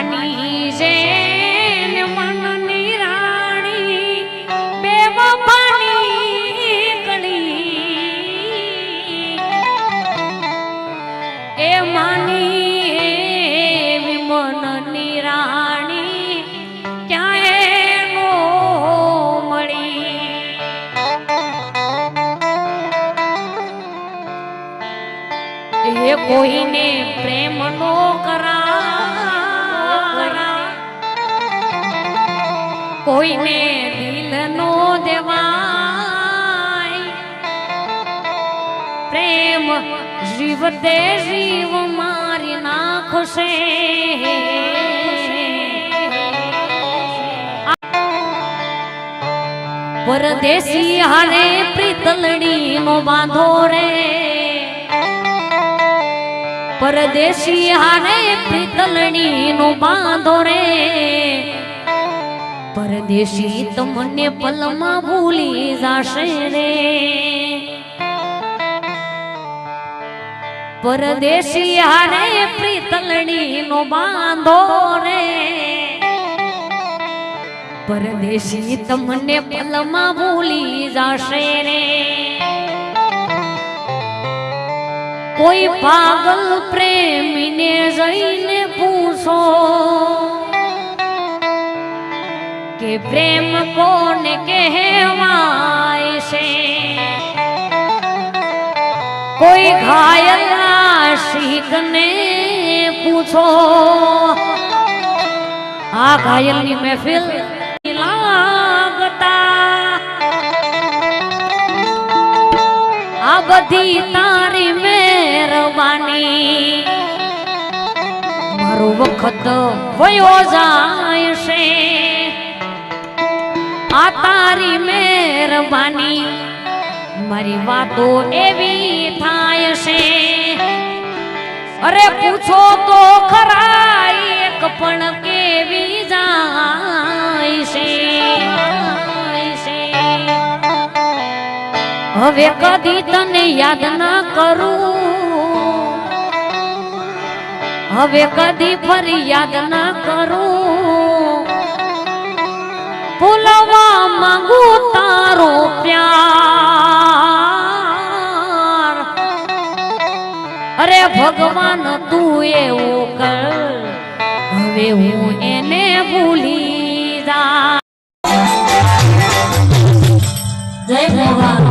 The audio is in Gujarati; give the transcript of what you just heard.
રાણી જે મનની રાણી બે બાપાની કળી. એ માની મનની રાણી, ક્યાંય મળી. એ કોઈને પ્રેમ નો કરા કોઈને દિલ નો દેવાય. પ્રેમ જીવ દે જીવ મારી નાખશે. પરદેશી હારે પ્રીતલડી નો બાંધો રે. પરદેશી હારે પ્રીતલડી નો બાંધો રે. પરદેશી તમને પલમાં ભૂલી જાશે રે. પરદેશી હારે પ્રીતલણી નો બાંધો રે. પરદેશી તમને પલમાં ભૂલી જાશે રે. કોઈ પાગલ પ્રેમીને જઈને પૂછો કે પ્રેમ કોને કહેવાય છે? કોઈ ઘાયલ આશિકને પૂછો. આ ઘાયલની મહેફિલ આ બધી તારી મહેરબાની. મારો વખત વયો જાય છે. આ તારી મહેરબાની મારી વાતો એવી થાય છે. અરે પૂછો તો ખરા એક પણ કેવી જાય છે. હવે કદી તને યાદ ના કરું. હવે કદી ફરી યાદ ના કરું. ભૂલવા અરે ભગવાન તું એવું કર. હવે હું એને ભૂલી જા. જય ભગવાન.